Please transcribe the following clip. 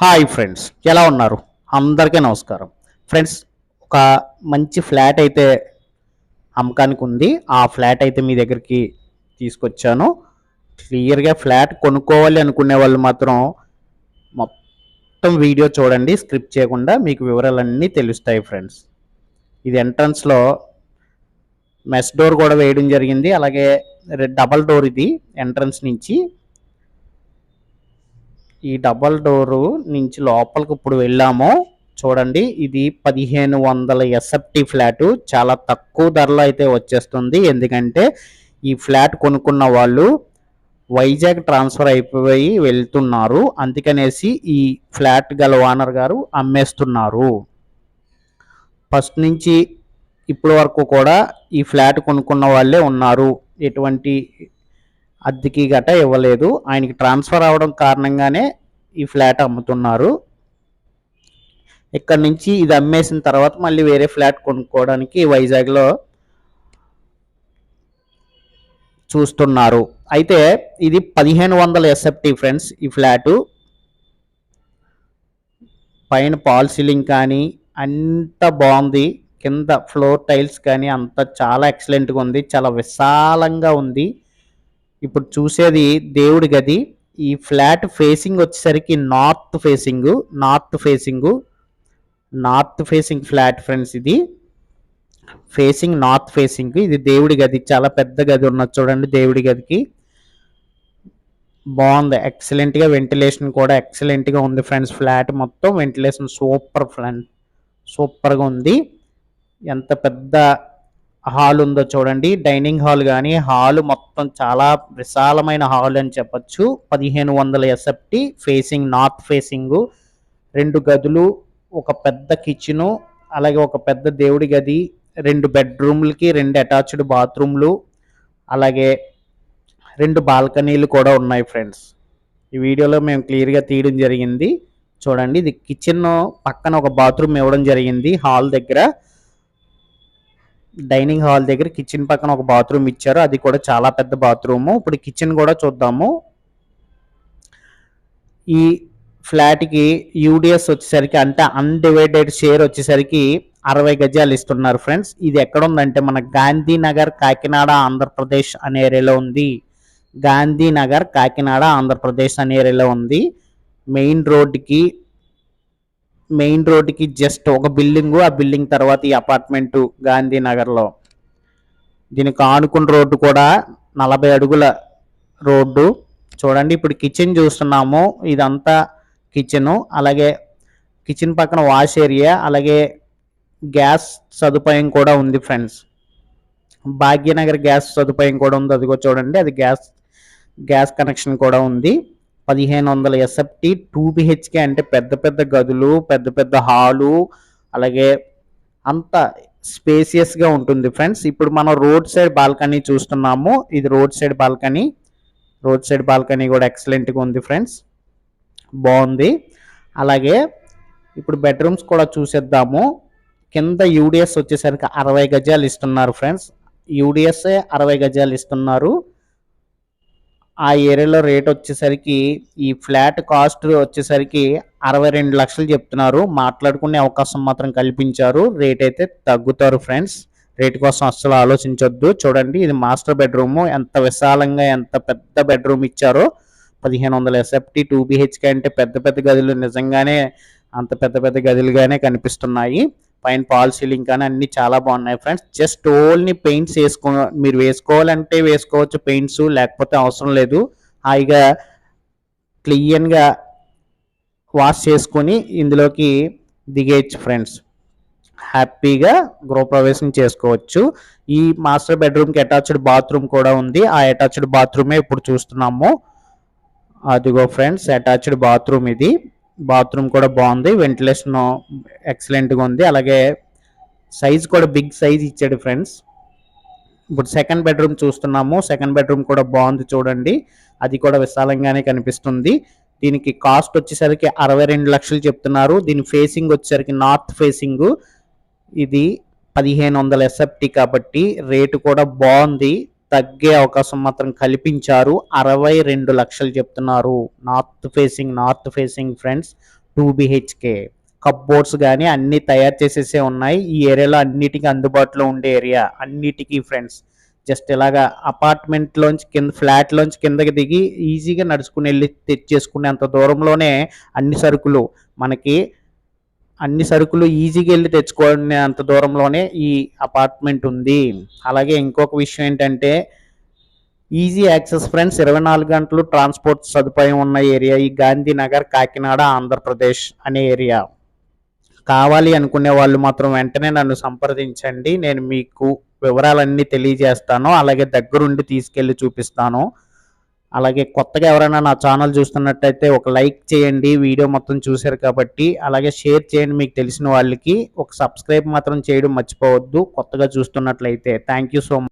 Hi friends ఎలా ఉన్నారు? అందరికీ నమస్కారం. ఫ్రెండ్స్ ఒక మంచి ఫ్లాట్ అయితే అమ్మకానికి ఉంది. ఆ ఫ్లాట్ అయితే మీ దగ్గరికి తీసుకొచ్చాను. క్లియర్గా ఫ్లాట్ కొనుక్కోవాలి అనుకునే వాళ్ళు మాత్రం మొత్తం వీడియో చూడండి స్క్రిప్ట్ చేయకుండా మీకు వివరాలన్నీ తెలుస్తాయి ఫ్రెండ్స్. ఇది ఎంట్రన్స్లో మెస్ డోర్ కూడా వేయడం జరిగింది. అలాగే డబల్ డోర్ ఇది ఎంట్రన్స్ నుంచి. ఈ డబల్ డోరు నుంచి లోపలికి ఇప్పుడు వెళ్ళామో. చూడండి ఇది పదిహేను వందల ఎస్ఎఫ్టి ఫ్లాట్. చాలా తక్కువ ధరలో అయితే వచ్చేస్తుంది. ఎందుకంటే ఈ ఫ్లాట్ కొనుక్కున్న వాళ్ళు వైజాగ్ ట్రాన్స్ఫర్ అయిపోయి వెళ్తున్నారు. అందుకనేసి ఈ ఫ్లాట్ గల ఓనర్ గారు అమ్మేస్తున్నారు. ఫస్ట్ నుంచి ఇప్పటి వరకు కూడా ఈ ఫ్లాట్ కొనుక్కున్న వాళ్ళే ఉన్నారు. ఎటువంటి అద్దెకి గట ఇవ్వలేదు. ఆయనకి ట్రాన్స్ఫర్ అవడం కారణంగానే ఈ ఫ్లాట్ అమ్ముతున్నారు. ఇక్కడ నుంచి ఇది అమ్మేసిన తర్వాత మళ్ళీ వేరే ఫ్లాట్ కొనుక్కోవడానికి వైజాగ్లో చూస్తున్నారు. అయితే ఇది పదిహేను వందల ఎస్ఎఫ్టీ ఫ్రెండ్స్ ఈ ఫ్లాటు. పైన పాల్ సీలింగ్ కానీ అంత బాగుంది. కింద ఫ్లోర్ టైల్స్ కానీ అంత చాలా ఎక్సలెంట్గా ఉంది. చాలా విశాలంగా ఉంది. ఇప్పుడు చూసేది దేవుడి గది. ఈ ఫ్లాట్ ఫేసింగ్ వచ్చేసరికి north facing north facing north facing flat friends ఇది. Facing north facing. ఇది దేవుడి గది. చాలా పెద్ద గది ఉన్నది చూడండి దేవుడి గదికి. బాగుంది. ఎక్సలెంట్గా వెంటిలేషన్ కూడా ఎక్సలెంట్గా ఉంది ఫ్రెండ్స్. ఫ్లాట్ మొత్తం వెంటిలేషన్ సూపర్ ఫ్రెండ్. సూపర్గా ఉంది. ఎంత పెద్ద హాల్ ఉందో చూడండి. డైనింగ్ హాల్ కానీ హాల్ మొత్తం చాలా విశాలమైన హాల్ అని చెప్పొచ్చు. పదిహేను వందల ఎస్ఎఫ్టీ ఫేసింగ్ నార్త్ ఫేసింగ్ రెండు గదులు ఒక పెద్ద కిచెను అలాగే ఒక పెద్ద దేవుడి గది రెండు బెడ్రూమ్లకి రెండు అటాచ్డ్ బాత్రూమ్లు అలాగే రెండు బాల్కనీలు కూడా ఉన్నాయి ఫ్రెండ్స్ ఈ వీడియోలో మేము క్లియర్గా తీయడం జరిగింది. చూడండి ఇది కిచెన్ పక్కన ఒక బాత్రూమ్ ఇవ్వడం జరిగింది హాల్ దగ్గర. డైనింగ్ హాల్ దగ్గర కిచెన్ పక్కన ఒక బాత్రూమ్ ఇచ్చారు. అది కూడా చాలా పెద్ద బాత్రూము. ఇప్పుడు కిచెన్ కూడా చూద్దాము. ఈ ఫ్లాట్కి యూడిఎస్ వచ్చేసరికి అంటే అన్డివైడెడ్ షేర్ వచ్చేసరికి అరవై గజాలు ఇస్తున్నారు ఫ్రెండ్స్. ఇది ఎక్కడ ఉందంటే మన గాంధీనగర్ కాకినాడ ఆంధ్రప్రదేశ్ అనే ఏరియాలో ఉంది. గాంధీనగర్ కాకినాడ ఆంధ్రప్రదేశ్ అనే ఏరియాలో ఉంది. మెయిన్ రోడ్డుకి మెయిన్ రోడ్డుకి జస్ట్ ఒక బిల్డింగ్ ఆ బిల్డింగ్ తర్వాత ఈ అపార్ట్మెంట్ గాంధీనగర్లో. దీనికి ఆనుకున్న రోడ్డు కూడా నలభై అడుగుల రోడ్డు. చూడండి ఇప్పుడు కిచెన్ చూస్తున్నాము. ఇదంతా కిచెను. అలాగే కిచెన్ పక్కన వాష్ ఏరియా. అలాగే గ్యాస్ సదుపాయం కూడా ఉంది ఫ్రెండ్స్. భాగ్యనగర్ గ్యాస్ సదుపాయం కూడా ఉంది. అదిగో చూడండి అది గ్యాస్ గ్యాస్ కనెక్షన్ కూడా ఉంది. పదిహేను వందల ఎస్ఎఫ్టీ టూ బిహెచ్కే అంటే పెద్ద పెద్ద గదులు పెద్ద పెద్ద హాలు అలాగే అంత స్పేసియస్గా ఉంటుంది ఫ్రెండ్స్. ఇప్పుడు మనం రోడ్ సైడ్ బాల్కనీ చూస్తున్నాము. ఇది road side balcony. Road side balcony కూడా ఎక్సలెంట్గా ఉంది ఫ్రెండ్స్. బాగుంది. అలాగే ఇప్పుడు బెడ్రూమ్స్ కూడా చూసేద్దాము. కింద యూడిఎస్ వచ్చేసరికి అరవై గజాలు ఇస్తున్నారు ఫ్రెండ్స్. యూడిఎస్ఏ అరవై గజాలు ఇస్తున్నారు. ఆ ఏరియాలో రేట్ వచ్చేసరికి ఈ ఫ్లాట్ కాస్ట్ వచ్చేసరికి అరవై రెండు లక్షలు చెప్తున్నారు. మాట్లాడుకునే అవకాశం మాత్రం కల్పించారు. రేట్ అయితే తగ్గుతారు ఫ్రెండ్స్. రేట్ కోసం అస్సలు ఆలోచించొద్దు. చూడండి ఇది మాస్టర్ బెడ్రూమ్. ఎంత విశాలంగా ఎంత పెద్ద బెడ్రూమ్ ఇచ్చారో. పదిహేను వందల ఎస్ఎఫ్టీ టూ బిహెచ్కే అంటే పెద్ద పెద్ద గదులు. నిజంగానే అంత పెద్ద పెద్ద గదులుగానే కనిపిస్తున్నాయి. పైన పాల్ సీలింగ్ కానీ అన్ని చాలా బాగున్నాయి ఫ్రెండ్స్. జస్ట్ ఓన్లీ పెయింట్స్ వేసుకో మీరు వేసుకోవాలంటే వేసుకోవచ్చు పెయింట్స్ లేకపోతే అవసరం లేదు. హాయిగా క్లియన్గా వాష్ చేసుకొని ఇందులోకి దిగేయచ్చు ఫ్రెండ్స్. హ్యాపీగా గృహప్రవేశం చేసుకోవచ్చు. ఈ మాస్టర్ బెడ్రూమ్కి అటాచ్డ్ బాత్రూమ్ కూడా ఉంది. ఆ అటాచ్డ్ బాత్రూమే ఇప్పుడు చూస్తున్నాము. అదిగో ఫ్రెండ్స్ అటాచ్డ్ బాత్రూమ్ ఇది. బాత్రూమ్ కూడా బాగుంది. వెంటిలేషన్ ఎక్సలెంట్గా ఉంది. అలాగే సైజ్ కూడా బిగ్ సైజ్ ఇచ్చాడు ఫ్రెండ్స్ ఇప్పుడు సెకండ్ బెడ్రూమ్ చూస్తున్నాము. సెకండ్ బెడ్రూమ్ కూడా బాగుంది చూడండి. అది కూడా విశాలంగానే కనిపిస్తుంది. దీనికి కాస్ట్ వచ్చేసరికి అరవై రెండు లక్షలు చెప్తున్నారు. దీని ఫేసింగ్ వచ్చేసరికి నార్త్ ఫేసింగ్ ఇది పదిహేను వందల ఎస్ఎఫ్టీ కాబట్టి రేటు కూడా బాగుంది. తగ్గే అవకాశం మాత్రం కల్పించారు. అరవై రెండు లక్షలు చెప్తున్నారు. North facing north facing friends two BHK. Cupboards కానీ అన్నీ తయారు చేసేసే ఉన్నాయి. ఈ ఏరియాలో అన్నిటికీ అందుబాటులో ఉండే ఏరియా అన్నిటికీ ఫ్రెండ్స్. జస్ట్ ఇలాగా అపార్ట్మెంట్లోంచి కింద ఫ్లాట్లోంచి కిందకి దిగి ఈజీగా నడుచుకుని వెళ్ళి తెచ్చేసుకునేంత దూరంలోనే అన్ని సరుకులు మనకి అన్ని సరుకులు ఈజీగా వెళ్ళి తెచ్చుకునే అంత దూరంలోనే ఈ అపార్ట్మెంట్ ఉంది. అలాగే ఇంకొక విషయం ఏంటంటే ఈజీ యాక్సెస్ ఫ్రెండ్స్ ఇరవై నాలుగు గంటలు ట్రాన్స్పోర్ట్ సదుపాయం ఉన్న ఏరియా ఈ గాంధీనగర్ కాకినాడ ఆంధ్రప్రదేశ్ అనే ఏరియా కావాలి అనుకునే వాళ్ళు మాత్రం వెంటనే నన్ను సంప్రదించండి. నేను మీకు వివరాలన్నీ తెలియజేస్తాను. అలాగే దగ్గరుండి తీసుకెళ్ళి చూపిస్తాను. అలాగే కొత్తగా ఎవరైనా నా ఛానల్ చూస్తున్నట్టయితే ఒక లైక్ చేయండి. వీడియో మొత్తం చూశారు కాబట్టి అలాగే షేర్ చేయండి మీకు తెలిసిన వాళ్ళకి. ఒక సబ్స్క్రైబ్ మాత్రం చేయడం మర్చిపోవద్దు. కొత్తగా చూస్తున్నట్లయితే. Thank you so much